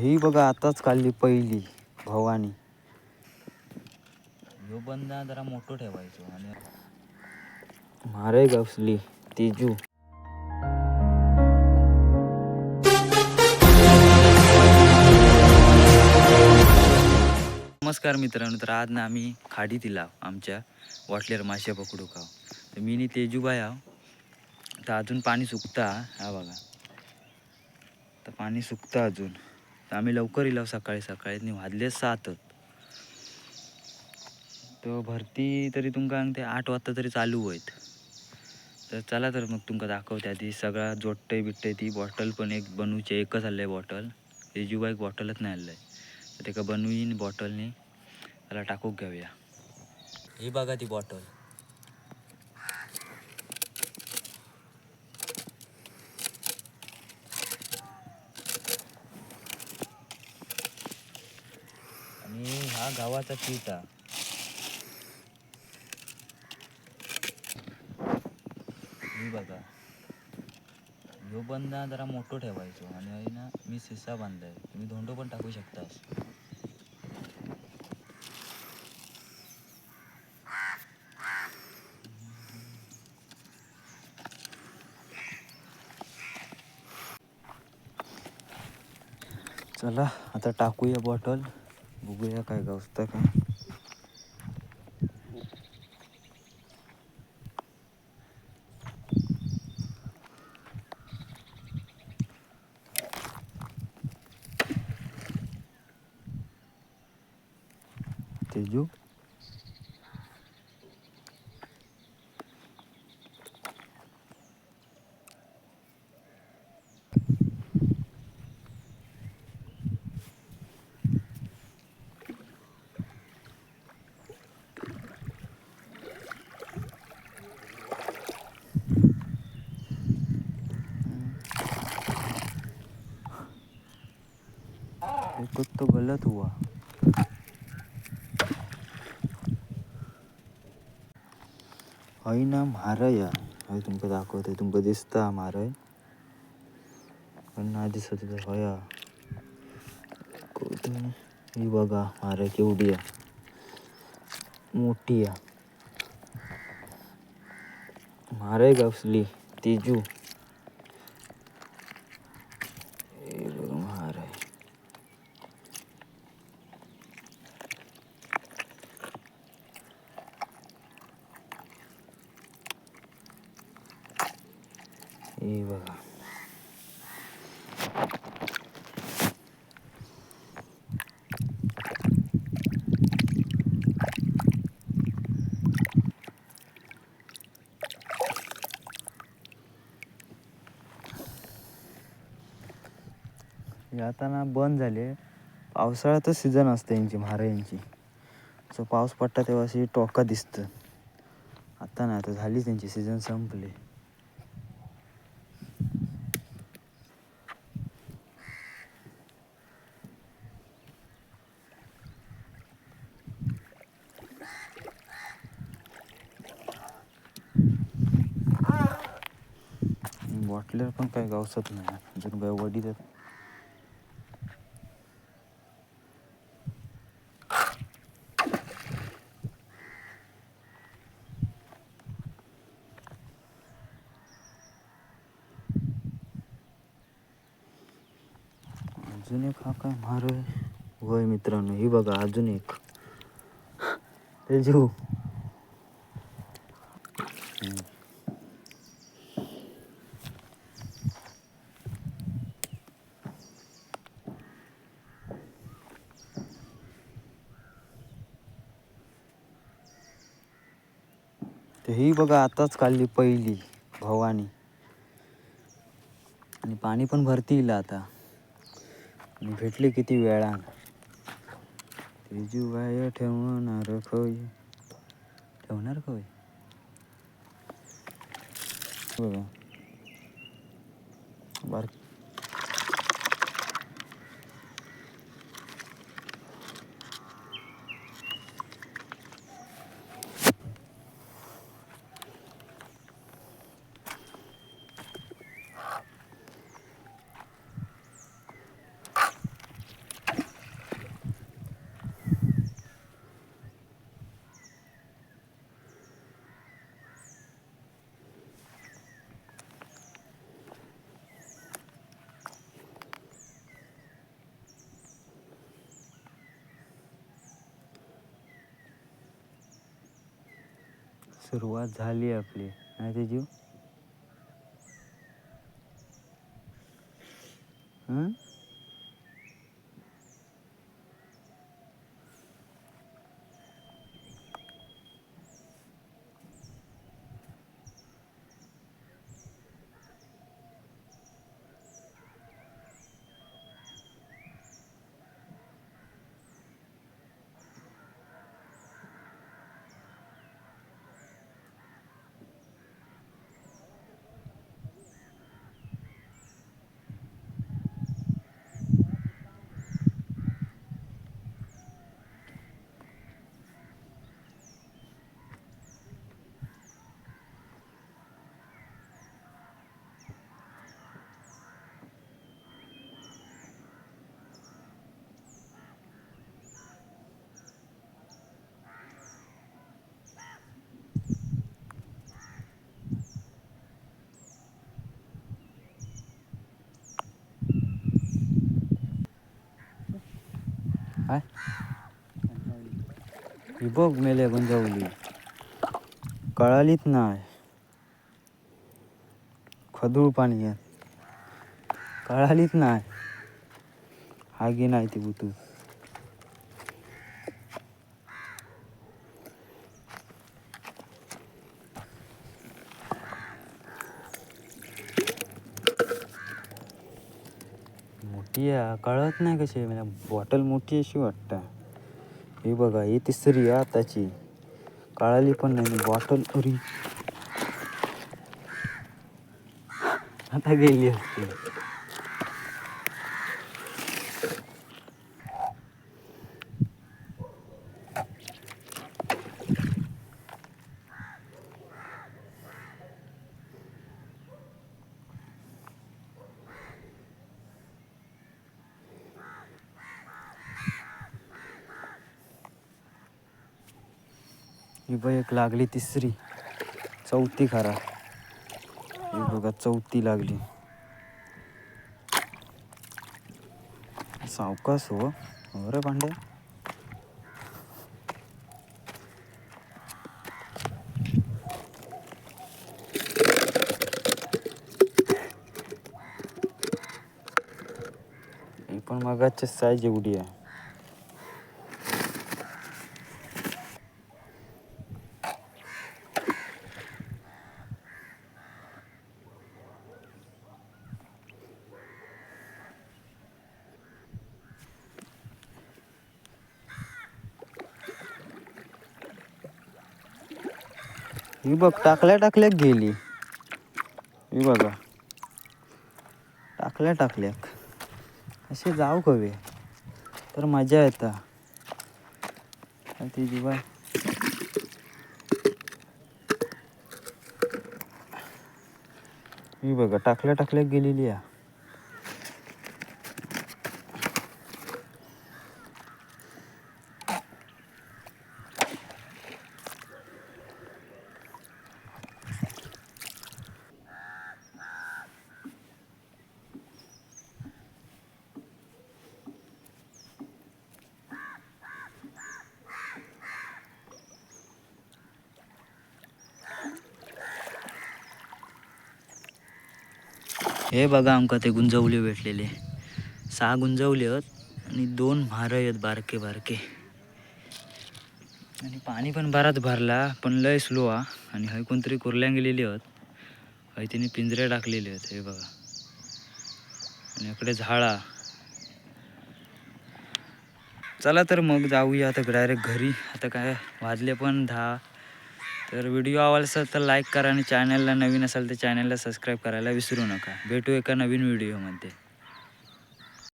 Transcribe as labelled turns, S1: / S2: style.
S1: ही बघा आताच काढली पहिली भवानी.
S2: ह्यो बंदा जरा मोठं ठेवायचो आणि
S1: मारे गवसली तेजू.
S2: नमस्कार मित्रांनो तर आज ना आम्ही खाडी दिला आमच्या वाटल्यावर मासे पकडू खाव तर मी नी तेजूबाई आहो. तर अजून पाणी सुकता हा बघा. तर पाणी सुकतं अजून. तर आम्ही लवकर येलो सकाळी सकाळी आणि वाजले सात तर भरती तरी तुमका ते आठ वाजता तरी चालू आहेत तर चला तर मग तुमका दाखवते आधी सगळा जोडतंय बिट्टय ती बॉटल पण एक बनवूचे एकच आणलंय बॉटल. तेजूबाई बॉटलच नाही आणलंय तर तेका बनवीन बॉटलने. त्याला टाकूक घेऊया. ही बघा ती बॉटल आणि हा गावाचा चिटा ही बघा. ह्यो बंद जरा मोठं ठेवायचो आणि ना मी सिसा बांधलाय. तुम्ही धोंडो पण टाकू शकतास.
S1: चला आता टाकूया बॉटल बघूया काय गावतं काय तेजू यार कुछ तो गलत हुआ। हय ना म्हारय या। हय तुमकां दाखयता तुमकां दिसता म्हारय पण नाही दिसत इथं हया ही बघा म्हारय केवढी आहे? मोठी आहे। म्हारय गावसली तेजू हे बघा म्हारय हे बघा. हे आता ना बंद झाले. पावसाळ्यातच सीझन असते यांची महाराजांची सो पाऊस पडता तेव्हा अशी टोका दिसतं. आता नाही आता झाली त्यांची सीझन संपली. बॉटलर पण काही गावसत नाही अजून काय वडी तर अजून एक हा काय मार वय मित्रांनो ही बघा अजून एक. ते जीव. तर ही बघा आताच काढली पहिली भवानी. आणि पाणी पण भरती येईल आता. भेटले भेटली किती वेळान. तेजू बाय ठेवणार खोय ठेवणार खोय बघा. बार सुरुवात झाली आपली नाही ते जीव हं? काय ही बघ मेले गुंजावली. कळालीच नाही. खदूळ पाणी आहे. कळालीच नाही. आगी नाही ती बुतू? मोठी आहे कळत नाही कशी आहे. बॉटल मोठी अशी वाटतं. हे बघा ही तिसरी आहे आताची. कळाली पण नाही बॉटल अरी. आता गेली असते. ही बघ एक लागली तिसरी. चौथी खरा. ही बघा चौथी लागली. सावकास हो. हो रे पांडे ही पण मगाच्या साईज एवढी आहे. ही बघ टाकल्या टाकल्याक गेली. ही बघा. टाकल्या टाकल्याक असे जाऊ हवे तर मजा येता. ती जीवा ही बघा टाकल्या टाकल्याक गेलेली आहे.
S2: हे बघा आमका ते गुंजवले भेटलेले. सहा गुंजवले आहेत आणि दोन म्हार आहेत बारके बारके. आणि पाणी पण बराच भरला पण लय स्लो हा आणि हय कोणतरी कुर्ल्या गेलेली आहेत. हय तिने पिंजरे टाकलेले आहेत हे बघा. आणि इकडे झाडा. चला तर मग जाऊया आता डायरेक्ट घरी. आता काय वाजले पण दहा. तर व्हिडिओ आवडला असेल तर लाईक करा आणि चॅनलला नवीन असाल तर चॅनलला सबस्क्राईब करायला विसरू नका. भेटू एका नवीन व्हिडिओमध्ये